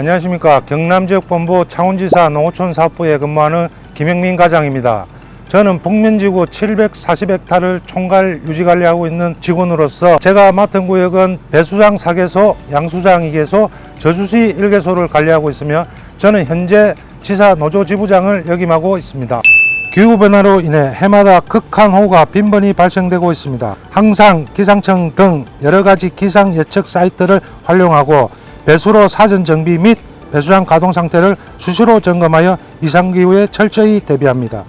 안녕하십니까 경남지역본부 창원지사 농어촌 사업부에 근무하는 김영민 과장입니다. 저는 북면지구 740헥타를 총괄 유지관리하고 있는 직원으로서 제가 맡은 구역은 배수장 4개소, 양수장 2개소, 저수시 1개소를 관리하고 있으며 저는 현재 지사 노조 지부장을 역임하고 있습니다. 기후 변화로 인해 해마다 극한 호우가 빈번히 발생되고 있습니다. 항상 기상청 등 여러 가지 기상 예측 사이트를 활용하고 배수로 사전 정비 및 배수장 가동 상태를 수시로 점검하여 이상 기후에 철저히 대비합니다.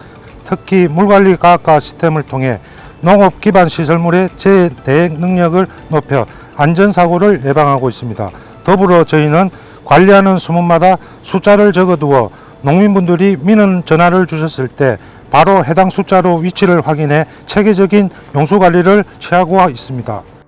특히 물관리 과학과 시스템을 통해 농업 기반 시설물의 재대응 능력을 높여 안전 사고를 예방하고 있습니다. 더불어 저희는 관리하는 수문마다 숫자를 적어두어 농민분들이 민원 전화를 주셨을 때 바로 해당 숫자로 위치를 확인해 체계적인 용수 관리를 취하고 있습니다.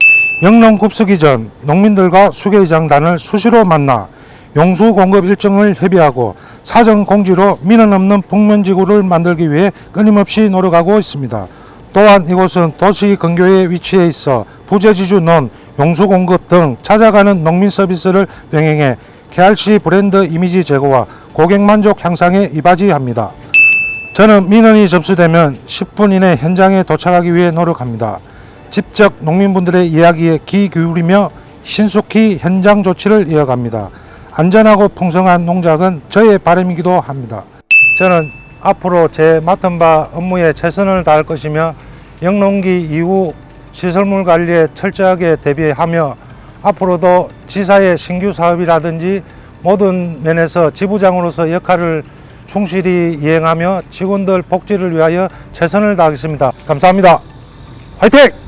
영농 급수기 전 농민들과 수계장단을 수시로 만나 용수 공급 일정을 협의하고 사전 공지로 민원 없는 북면지구를 만들기 위해 끊임없이 노력하고 있습니다. 또한 이곳은 도시 근교에 위치해 있어 부재지주 논, 용수 공급 등 찾아가는 농민 서비스를 병행해 KRC 브랜드 이미지 제고와 고객 만족 향상에 이바지합니다. 저는 민원이 접수되면 10분 이내 현장에 도착하기 위해 노력합니다. 직접 농민분들의 이야기에 귀 기울이며 신속히 현장 조치를 이어갑니다. 안전하고 풍성한 농작은 저의 바람이기도 합니다. 저는 앞으로 제 맡은 바 업무에 최선을 다할 것이며 영농기 이후 시설물 관리에 철저하게 대비하며 앞으로도 지사의 신규 사업이라든지 모든 면에서 지부장으로서 역할을 충실히 이행하며 직원들 복지를 위하여 최선을 다하겠습니다. 감사합니다. 화이팅!